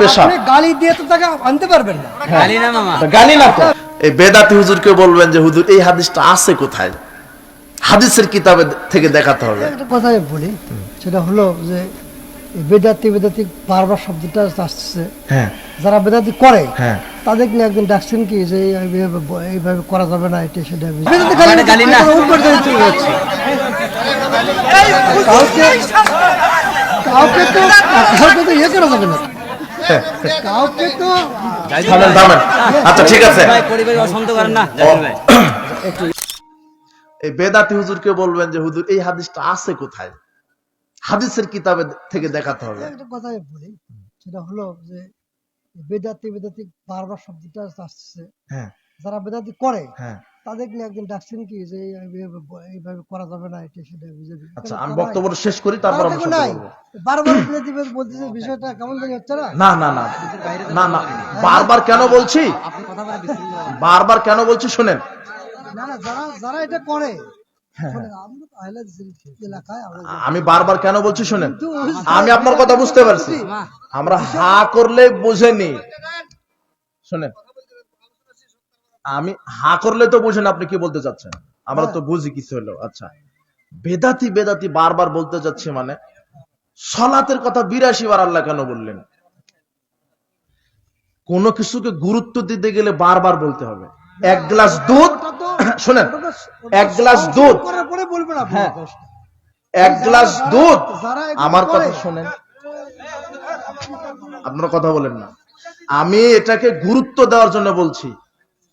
পেশা। আপনি গালি দিয়ে তো তাকে আনতে পারবেন না। গালি না মামা। গালি না তো। এই বেদাতি হুজুরকে বলবেন যে হুজুর এই হাদিসটা আছে কোথায়? হাদিসের কিতাবে থেকে দেখাতে হবে। একটা কথা বলি সেটা হলো যে বেদাতি বেদাতি বারবার শব্দটা আসছে। হ্যাঁ। যারা বেদাতি করে হ্যাঁ। তাদেরকে নিয়ে একদিন ডাকছেন কি যে এইভাবে করা যাবে না এটা সেটা মানে গালি না। কাউকে তো কাউকে তো ইয়ে করা যাবে না। আচ্ছা ঠিক আছে। ভাই পরিবার অশান্ত করেন না। জানেন ভাই। এই বেদাতি হুজুরকে বলবেন যে হুজুর এই হাদিসটা আছে কোথায়? হাদিসের কিতাবে থেকে দেখাতে হবে। একটা কথা আমি বলি সেটা হলো যে বেদাতি বেদাতি বারবার শব্দটা আসছে। হ্যাঁ। যারা বেদাতি করে হ্যাঁ। তাদেরকে নিয়ে একদিন ডাকছেন কি যে এইভাবে করা যাবে না এটা সেটা বিজেপি আচ্ছা আমি বক্তব্য শেষ করি তারপর আমি শুনতে নাই। বলব। বারবার বেদাতি বেদাতি বলতেছে বিষয়টা কেমন জানি হচ্ছে না? না না না। না না। বারবার কেন বলছি? বারবার কেন বলছি শুনেন। না না যারা যারা এটা করে হ্যাঁ। আমি বারবার কেন বলছি শুনেন? আমি আপনার কথা বুঝতে পারছি। আমরা হা করলে বুঝেনি। শুনেন। আমি হা করলে তো বুঝেন আপনি কি বলতে চাচ্ছেন। আমরা তো বুঝি কিছু হলো আচ্ছা। বেদাতি বেদাতি বারবার বলতে যাচ্ছি মানে সলাতের কথা বিরাশি বার আল্লাহ কেন বললেন? কোনো কিছুকে গুরুত্ব দিতে গেলে বারবার বলতে হবে। এক গ্লাস দুধ, শুনেন, এক গ্লাস দুধ। হ্যাঁ। এক গ্লাস দুধ, আমার কথা শোনেন। আপনারা কথা বলেন না। আমি এটাকে গুরুত্ব দেওয়ার জন্য বলছি।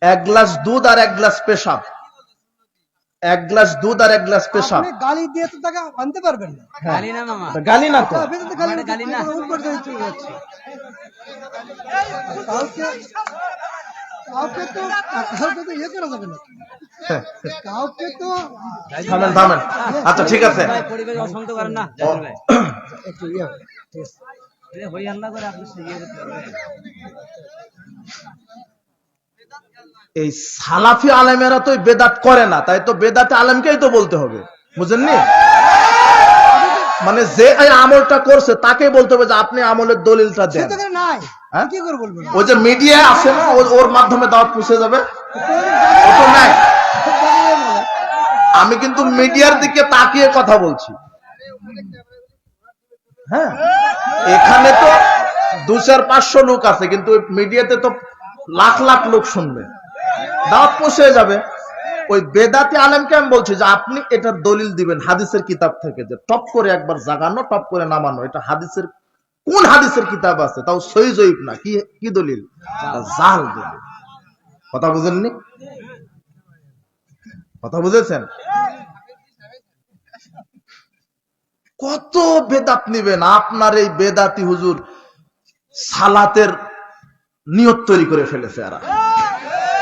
এক গ্লাস দুধ আর এক গ্লাস পেশাব। এক গ্লাস দুধ আর এক গ্লাস পেশাব। গালি দিয়ে তো তাকে আনতে পারবেন না। গালি না মামা। গালি না তো। গালি না। উপর দিয়ে চলে যাচ্ছে। কাউকে কাউকে তো কাউকে তো ইয়ে করা যাবে না। কাউকে তো থামেন থামেন। আচ্ছা ঠিক আছে। ভাই পরিবার অশান্ত করেন না। একটু ইয়ে হই আল্লাহ করে আপনি শিখিয়ে দিতে পারবেন। এই সালাফি আলেমেরা তো বেদাত করে না তাই তো বেদাতে আলেমকেই তো বলতে হবে বুঝেননি? মানে যে এই আমলটা করছে তাকে বলতে হবে যে আপনি আমলের দলিলটা দেন। হ্যাঁ? ওই যে মিডিয়া আছে না ওর মাধ্যমে দাওয়াত পৌঁছে যাবে। ও আমি কিন্তু মিডিয়ার দিকে তাকিয়ে কথা বলছি। হ্যাঁ? এখানে তো দু চার পাঁচশো লোক আছে কিন্তু মিডিয়াতে তো লাখ লাখ লোক শুনবে। দাওয়াত পৌঁছে যাবে। ওই বেদাতি আলেমকে আমি বলছি যে আপনি এটার দলিল দিবেন হাদিসের কিতাব থেকে যে টপ করে একবার জাগানো, টপ করে নামানো। এটা হাদিসের কোন হাদিসের কিতাব আছে? তাও সই জয়ীব না। কি কি দলিল? জাল দলিল। কথা বুঝেননি? কথা বুঝেছেন? কত বেদাত নিবেন? আপনার এই বেদাতি হুজুর সালাতের নিয়ত তৈরি করে ফেলেছে এরা।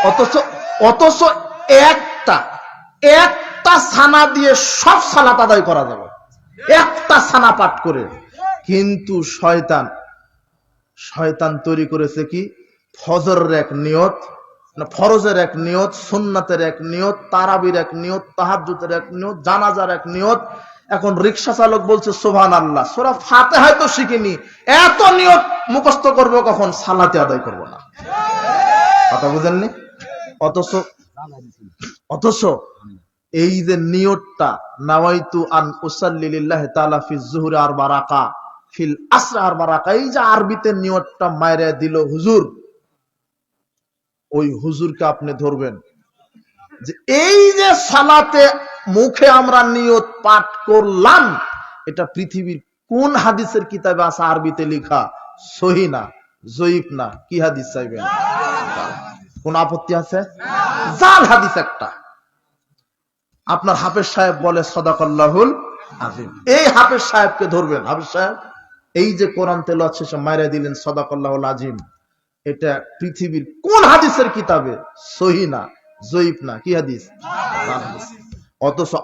অথচ অথচ একটা একটা ছানা দিয়ে সব সালাত আদায় করা যাবে। একটা ছানা পাঠ করে। কিন্তু শয়তান শয়তান তৈরি করেছে কি? ফজরের এক নিয়ত ফরজের এক নিয়ত, সুন্নাতের এক নিয়ত, তারাবির এক নিয়ত তাহাজুতের এক নিয়ত, জানাজার এক নিয়ত এখন রিক্সা চালক বলছে সোভান আল্লাহ সোরা ফাতে হয়তো শিখিনি। এত নিয়ত মুখস্থ করব কখন? সালাতে আদায় করব না। কথা বুঝেননি? অথচ অথচ এই যে নিয়তটা, নাওয়াইতু আন উসাল্লিল্লাহ তাআলা ফি যুহরি আর বারাকা ফিল আসর আর বারাকা এই যে আরবিতে নিয়তটা মাইরে দিল হুজুর, ওই হুজুরকে আপনি ধরবেন যে এই যে সালাতে মুখে আমরা নিয়ত পাঠ করলাম, এটা পৃথিবীর কোন হাদিসের কিতাবে আছে? আরবিতে লেখা, সহি না, জয়ীফ না, কি হাদিস চাইবেন? কোন আপত্তি আছে? জাল হাদিস একটা। আপনার হাফেজ সাহেব বলে, সদাকল্লাহুল আজিম এই হাফেজ সাহেবকে ধরবেন। হাফেজ সাহেব, এই যে কোরআন তেলাওয়াত শেষে মাইরা দিলেন, সদাকল্লাহুল আজিম এটা পৃথিবীর কোন হাদিসের কিতাবে? সহি না, জয়ীফ না, কি হাদিস? অথচ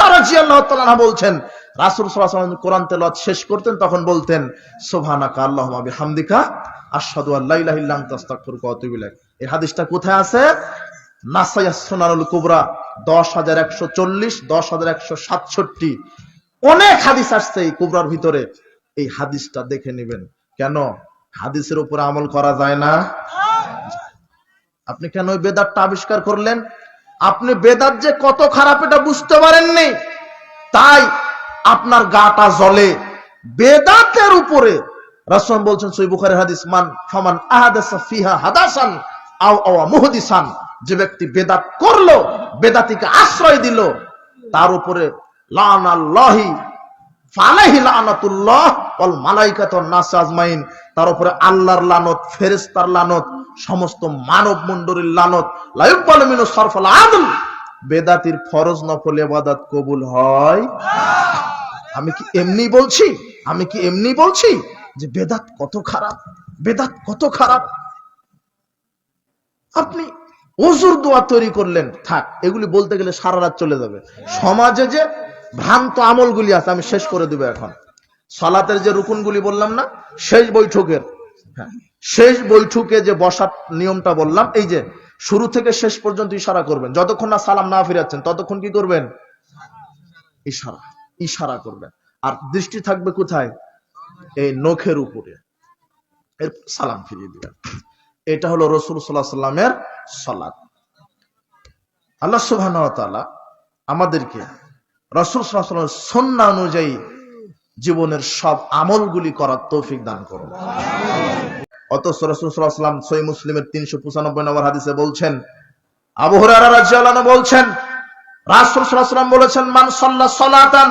রাদিয়াল্লাহু তাআলা বলছেন, রাসূল আলাইহি কোরআন তেলাওয়াত শেষ করতেন, তখন বলতেন, সুবহানাকা আল্লাহুম্মা বিহামদিকা, আশহাদু আল্লা ইলাহা ইল্লা আনতা, আস্তাগফিরুকা ওয়া আতুবু ইলাইক। এই হাদিসটা কোথায় আছে? নাসাইয়া কুবরা, দশ হাজার একশো চল্লিশ, দশ হাজার একশো সাতষট্টি। অনেক হাদিস আসছে এই কুবরার ভিতরে। এই হাদিসটা দেখে নেবেন। কেন? হাদিসের উপরে আমল করা যায় না। আপনি কেন ওই বেদারটা আবিষ্কার করলেন? আপনি বেদাত যে কত খারাপ এটা বুঝতে পারেননি? তাই আপনার গাটা জ্বলে। বেদাতের উপরে রাসূল বলছেন সই বুখারী হাদিস, মান ফামান আহাদাসা ফিহা হাদাসান আও আও মুহদিসান। যে ব্যক্তি বেদাত করল, বেদাতিকে আশ্রয় দিল, তার উপরে লানাল্লাহি ফালাহি লানাতুল্লাহ ওয়াল মালাইকাতু ওয়ান নাস আজমাইন। তার উপরে আল্লাহর লানত, ফেরেশতার লানত সমস্ত মানব মণ্ডলীর লানত। লা ইউকবালু আদল। বেদাতির ফরজ নফল ইবাদত কবুল হয়। আমি কি এমনি বলছি? আমি কি এমনি বলছি যে বেদাত কত খারাপ? বেদাত কত খারাপ? আপনি অজুর দোয়া তৈরি করলেন। থাক এগুলি বলতে গেলে সারা রাত চলে যাবে। সমাজে যে ভ্রান্ত আমলগুলি আছে আমি শেষ করে দেবো এখন। সালাতের যে রুকুনগুলি বললাম না শেষ বৈঠকের। হ্যাঁ, শেষ বৈঠকে যে বসার নিয়মটা বললাম, এই যে শুরু থেকে শেষ পর্যন্ত ইশারা করবেন। যতক্ষণ না সালাম না ফিরাচ্ছেন, ততক্ষণ কি করবেন? ইশারা ইশারা করবেন। আর দৃষ্টি থাকবে কোথায়? এই নখের উপরে। সালাম ফিরিয়ে দিবেন। এটা হলো রসুল সাল্লাহ সাল্লামের সলাৎ আল্লাহ সুবাহ আমাদেরকে রসুল সাল্লাহ সন্না অনুযায়ী জীবনের সব আমলগুলি করার তৌফিক দান করুন। অথচ রসুল সাল্লাহ সই মুসলিমের তিনশো পঁচানব্বই নম্বর হাদিসে বলছেন, আবু বলছেন, রাসূল সাল্লাল্লাহু আলাইহি ওয়াসাল্লাম বলেছেন, মান সাল্লা সালাতান,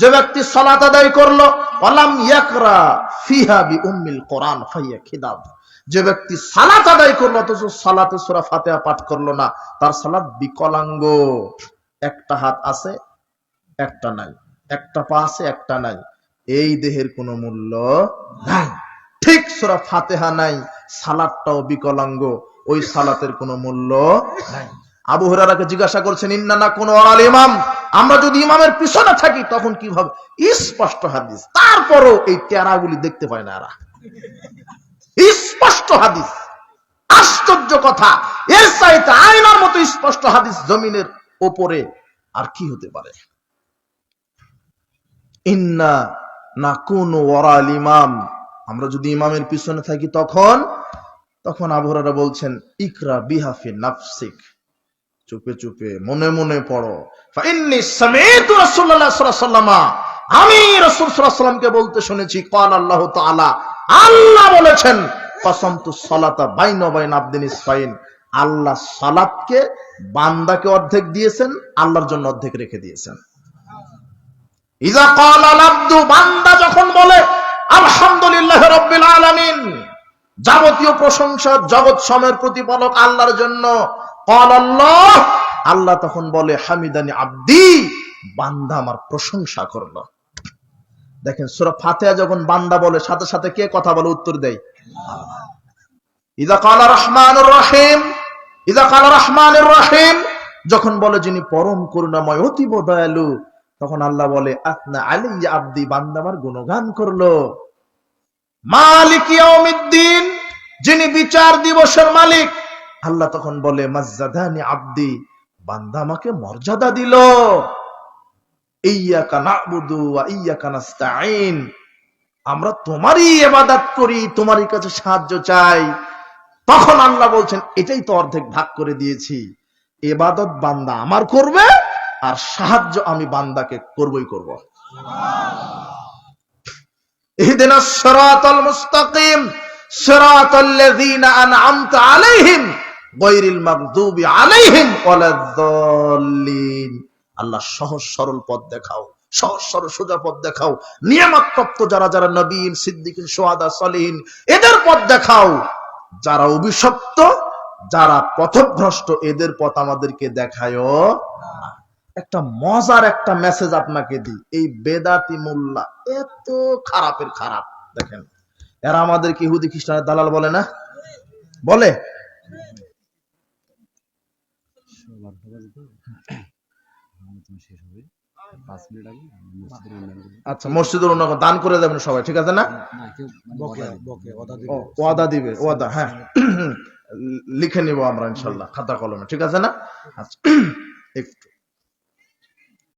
যে ব্যক্তি সালাত আদায় করল যে ব্যক্তি সালাত আদায় করল, অথচ সালাতে সূরা ফাতিহা পাঠ করল না, তার সালাত বিকলাঙ্গ। একটা হাত আছে, একটা নাই। একটা পা আছে, একটা নাই। এই দেহের কোনো মূল্য নাই। ঠিক সূরা ফাতিহা নাই সালাতটাও বিকলাঙ্গ, ওই সালাতের কোনো মূল্য নাই। আবু হুরারাকে জিজ্ঞাসা করছেন ইন্নানা কোন অরাল ইমাম? আমরা যদি ইমামের পিছনে থাকি, তখন কীভাবে স্পষ্ট হাদিস। তারপরও এই টেরাগুলি দেখতে পায় না এরা। স্পষ্ট হাদিস। আশ্চর্য কথা। এর চাইতে আয়নার মতো স্পষ্ট হাদিস জমিনের ওপরে আর কি হতে পারে? ইন্না না কোন ওরাল ইমাম? আমরা যদি ইমামের পিছনে থাকি তখন তখন আবহারা বলছেন, ইকরা বিহাফি নাফসিক। চুপে চুপে, মনে মনে পড়ো। আমি রাসূল ওয়াসাল্লামকে বলতে শুনেছি কাল আল্লাহ তাআলা। আল্লাহ বলেছেন, কসমতু সালাতা বাইনা বাইন ইসফাইন আল্লাহ সালাতকে বান্দাকে অর্ধেক দিয়েছেন, আল্লাহর জন্য অর্ধেক রেখে দিয়েছেন। ইজা কাল আব্দু, বান্দা যখন বলে আলহামদুলিল্লাহ রব্বিল যাবতীয় প্রশংসা, জগৎ প্রতিপালক আল্লাহর জন্য। আল্লাহ তখন বলে, হামিদানি আব্দি, বান্দা আমার প্রশংসা দেখেন, সুরা যখন বান্দা বলে, সাথে সাথে কে কথা বলে? উত্তর দেয় ইদা কালা রহমানুর রহিম, ইদা কালা রহিম, যখন বলে, যিনি পরম করুণাময়, অতীব দয়ালু তখন আল্লাহ বলে আপনা আলী আব্দি, বান্দা আমার গুণগান করল। মালিক ইয়াউমিদ্দিন, যিনি বিচার দিবসের মালিক, আল্লাহ তখন বলে, মাজ্জাদানি আব্দি, বান্দা আমাকে মর্যাদা দিল। ইয়াকা নাবুদু ওয়া ইয়াকা নাস্তাইন আমরা তোমারই ইবাদত করি, তোমারই কাছে সাহায্য চাই। তখন আল্লাহ বলছেন, এটাই তো অর্ধেক ভাগ করে দিয়েছি। এবাদত বান্দা আমার করবে আর সাহায্য আমি বান্দাকে করবই করব। মুস্তাকিম আলাইহিম মাগদুবি আলাইহিম আল্লাহ সহজ সরল পথ দেখাও, সহজ সরল সোজা পথ দেখাও যারা যারা নবীন, সিদ্দিকিন সলিহিন, এদের পথ দেখাও। যারা অভিশপ্ত, যারা পথভ্রষ্ট, এদের পথ আমাদেরকে দেখায়ও। একটা মজার একটা মেসেজ আপনাকে দিই। এই বেদাতি মোল্লা এত খারাপের খারাপ, দেখেন। এরা আমাদেরকে ইহুদি, খ্রিস্টানের দালাল বলে না? বলে? আচ্ছা মসজিদের অন্য দান করে দেবেন সবাই, ঠিক আছে না? ওয়াদা দিবে, ওয়াদা হ্যাঁ। লিখে নিব আমরা, ইনশাল্লাহ, খাতা কলমে, ঠিক আছে না? আচ্ছা একটু।